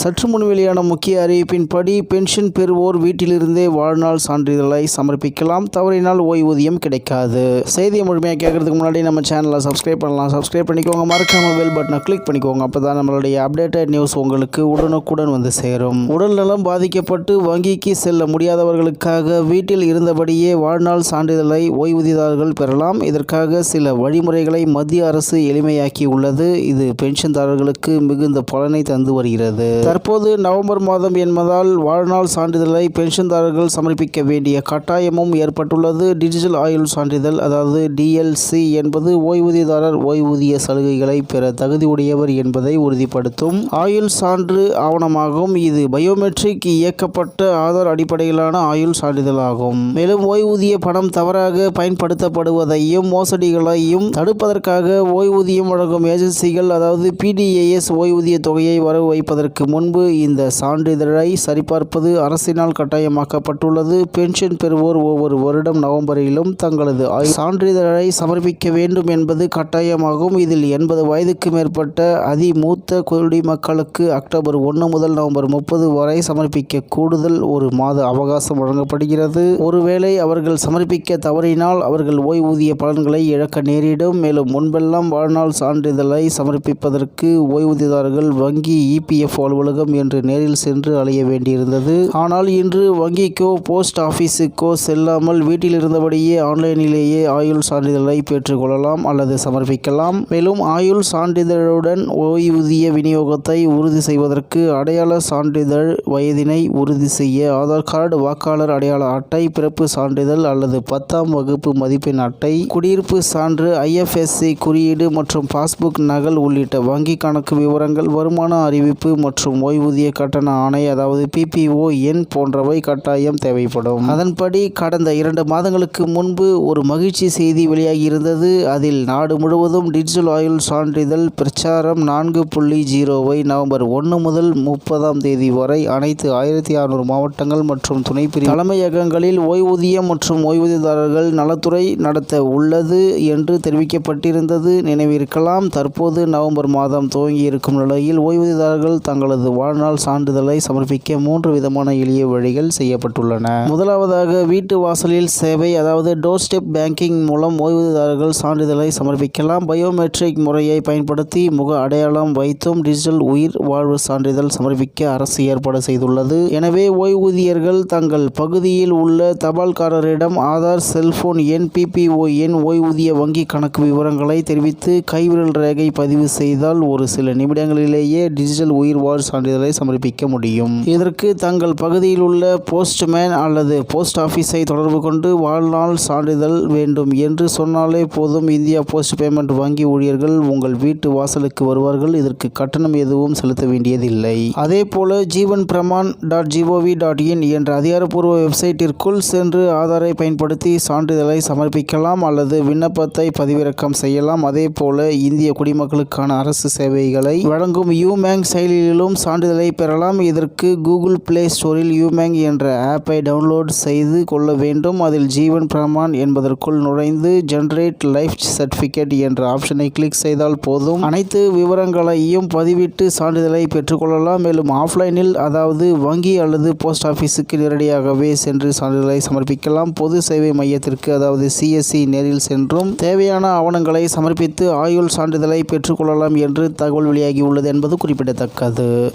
சற்று முன் வெளியான முக்கிய அறிவிப்பின்படி பென்ஷன் பெறுவோர் வீட்டிலிருந்தே வாழ்நாள் சான்றிதழை சமர்ப்பிக்கலாம். தவறினால் ஓய்வூதியம் கிடைக்காது. செய்தியை முழுமையாக கேட்கறதுக்கு முன்னாடி நம்ம சேனலை சப்ஸ்கிரைப் பண்ணலாம். சப்ஸ்கிரைப் பண்ணிக்கோங்க. மறக்காம பெல் பட்டனை கிளிக் பண்ணிக்கோங்க. அப்போ தான் நம்மளுடைய அப்டேட்டட் நியூஸ் உங்களுக்கு உடனுக்குடன் வந்து சேரும். உடல் நலம் பாதிக்கப்பட்டு வங்கிக்கு செல்ல முடியாதவர்களுக்காக வீட்டில் இருந்தபடியே வாழ்நாள் சான்றிதழை ஓய்வூதியதாரர்கள் பெறலாம். இதற்காக சில வழிமுறைகளை மத்திய அரசு எளிமையாக்கி உள்ளது. இது பென்ஷன்தாரர்களுக்கு மிகுந்த பலனை தந்து வருகிறது. தற்போது நவம்பர் மாதம் என்பதால் வாழ்நாள் சான்றிதழை பென்ஷன்தாரர்கள் சமர்ப்பிக்க வேண்டிய கட்டாயமும் ஏற்பட்டுள்ளது. டிஜிட்டல் ஆயுள் சான்றிதழ் அதாவது டிஎல்சி என்பது ஓய்வூதியதாரர் ஓய்வூதிய சலுகைகளை பெற தகுதியுடையவர் என்பதை உறுதிப்படுத்தும். ஆயுள் சான்று ஆவணமாகும். இது பயோமெட்ரிக் இயக்கப்பட்ட ஆதார் அடிப்படையிலான ஆயுள் சான்றிதழ் ஆகும் மேலும் ஓய்வூதிய பணம் தவறாக பயன்படுத்தப்படுவதையும் மோசடிகளையும் தடுப்பதற்காக ஓய்வூதியம் வழங்கும் ஏஜென்சிகள் அதாவது பிடிஏஎஸ் ஓய்வூதிய தொகையை வரவு வைப்பதற்கு முன் முன்பு இந்த சான்றிதழை சரிபார்ப்பது அரசினால் கட்டாயமாக்கப்பட்டுள்ளது. பென்ஷன் பெறுவோர் ஒவ்வொரு வருடம் நவம்பரிலும் தங்களது சான்றிதழை சமர்ப்பிக்க வேண்டும் என்பது கட்டாயமாகும். இதில் எண்பது வயதுக்கு மேற்பட்ட அதிமூத்த குடிமக்களுக்கு அக்டோபர் ஒன்று முதல் நவம்பர் முப்பது வரை சமர்ப்பிக்க கூடுதல் ஒரு மாத அவகாசம் வழங்கப்படுகிறது. ஒருவேளை அவர்கள் சமர்ப்பிக்க தவறினால் அவர்கள் ஓய்வூதிய பலன்களை இழக்க நேரிடும். மேலும் முன்பெல்லாம் வாழ்நாள் சான்றிதழை சமர்ப்பிப்பதற்கு ஓய்வூதியதாரர்கள் வங்கி இபிஎஃப் அலுவலகம் என்று நேரில் சென்று அலைய வேண்டியிருந்தது. ஆனால் இன்று வங்கிக்கோ போஸ்ட் ஆபீஸுக்கோ செல்லாமல் வீட்டில் இருந்தபடியே ஆன்லைனிலேயே ஆயுள் சான்றிதழை பெற்றுக்கொள்ளலாம் அல்லது சமர்ப்பிக்கலாம். மேலும் ஆயுள் சான்றிதழுடன் ஓய்வூதிய விநியோகத்தை உறுதி செய்வதற்கு அடையாள சான்றிதழ் வயதினை உறுதி செய்ய ஆதார் கார்டு வாக்காளர் அடையாள அட்டை பிறப்பு சான்றிதழ் அல்லது பத்தாம் வகுப்பு மதிப்பெண் அட்டை குடியிருப்பு சான்று ஐஎஃப்எஸ்சி குறியீடு மற்றும் பாஸ்புக் நகல் உள்ளிட்ட வங்கி கணக்கு விவரங்கள் வருமான அறிவிப்பு மற்றும் ஓய்வூதிய கட்டண ஆணை அதாவது பிபிஓ எண் போன்றவை கட்டாயம் தேவைப்படும். அதன்படி கடந்த இரண்டு மாதங்களுக்கு முன்பு ஒரு மகிழ்ச்சி செய்தி வெளியாகியிருந்தது. அதில் நாடு முழுவதும் டிஜிட்டல் ஆயுள் சான்றிதழ் பிரச்சாரம் நான்கு புள்ளி ஜீரோவை நவம்பர் ஒன்று முதல் முப்பதாம் தேதி வரை அனைத்து ஆயிரத்தி அறுநூறு மாவட்டங்கள் மற்றும் துணைப்பிரிவு தலைமையகங்களில் ஓய்வூதியம் மற்றும் ஓய்வூதியதாரர்கள் நலத்துறை நடத்த உள்ளது என்று தெரிவிக்கப்பட்டிருந்தது. நினைவிருக்கலாம். தற்போது நவம்பர் மாதம் துவங்கி இருக்கும் நிலையில் ஓய்வூதியதாரர்கள் தங்களது வாழ்நாள் சான்றிதழை சமர்ப்பிக்க மூன்று விதமான எளிய வழிகள் செய்யப்பட்டுள்ளன. முதலாவதாக வீட்டு வாசலில் சேவை அதாவது டோர் ஸ்டெப் பேங்கிங் மூலம் ஓய்வூதியதாரர்கள் சான்றிதழை சமர்ப்பிக்கலாம். பயோமெட்ரிக் முறையை பயன்படுத்தி முக அடையாளம் வைத்தும் டிஜிட்டல் உயிர் வாழ்வு சான்றிதழ் சமர்ப்பிக்க அரசு ஏற்பாடு செய்துள்ளது. எனவே ஓய்வூதியர்கள் தங்கள் பகுதியில் உள்ள தபால்காரரிடம் ஆதார் செல்போன் எண் பிபிஓ எண் ஓய்வூதிய வங்கி கணக்கு விவரங்களை தெரிவித்து கைவிரல் ரேகை பதிவு செய்தால் ஒரு சில நிமிடங்களிலேயே டிஜிட்டல் உயிர் வாழ் சான்றிதழை சமர்ப்பிக்க முடியும். இதற்கு தங்கள் பகுதியில் உள்ள போஸ்ட்மேன் அல்லது போஸ்ட் ஆஃபீஸை தொடர்பு கொண்டு வாழ்நாள் சான்றிதழ் வேண்டும் என்று சொன்னாலே போதும். இந்தியா போஸ்ட் பேமெண்ட் வங்கி ஊழியர்கள் உங்கள் வீட்டு வாசலுக்கு வருவார்கள். இதற்கு கட்டணம் எதுவும் செலுத்த வேண்டியதில்லை. அதே போல Jeevan Pramaan dot G O V dot in என்ற அதிகாரப்பூர்வ வெப்சைட்டிற்குள் சென்று ஆதாரை பயன்படுத்தி சான்றிதழை சமர்ப்பிக்கலாம் அல்லது விண்ணப்பத்தை பதிவிறக்கம் செய்யலாம். அதே போல இந்திய குடிமக்களுக்கான அரசு சேவைகளை வழங்கும் யூமேங் செயலியிலும் சான்றிதழை பெறலாம். இதற்கு கூகுள் பிளே ஸ்டோரில் யூமேங் என்ற ஆப்பை டவுன்லோட் செய்து கொள்ள வேண்டும். அதில் ஜீவன் பிரமான் என்பதற்குள் நுழைந்து ஜென்ரேட் லைஃப் சர்டிஃபிகேட் என்ற ஆப்ஷனை கிளிக் செய்தால் போதும். அனைத்து விவரங்களையும் பதிவிட்டு சான்றிதழை பெற்றுக்கொள்ளலாம். மேலும் ஆஃப்லைனில் அதாவது வங்கி அல்லது போஸ்ட் ஆஃபீஸுக்கு நேரடியாகவே சென்று சான்றிதழை சமர்ப்பிக்கலாம். பொது சேவை மையத்திற்கு அதாவது சிஎஸ்சி நேரில் சென்றும் தேவையான ஆவணங்களை சமர்ப்பித்து ஆயுள் சான்றிதழை பெற்றுக்கொள்ளலாம் என்று தகவல் வெளியாகியுள்ளது என்பது குறிப்பிடத்தக்கது.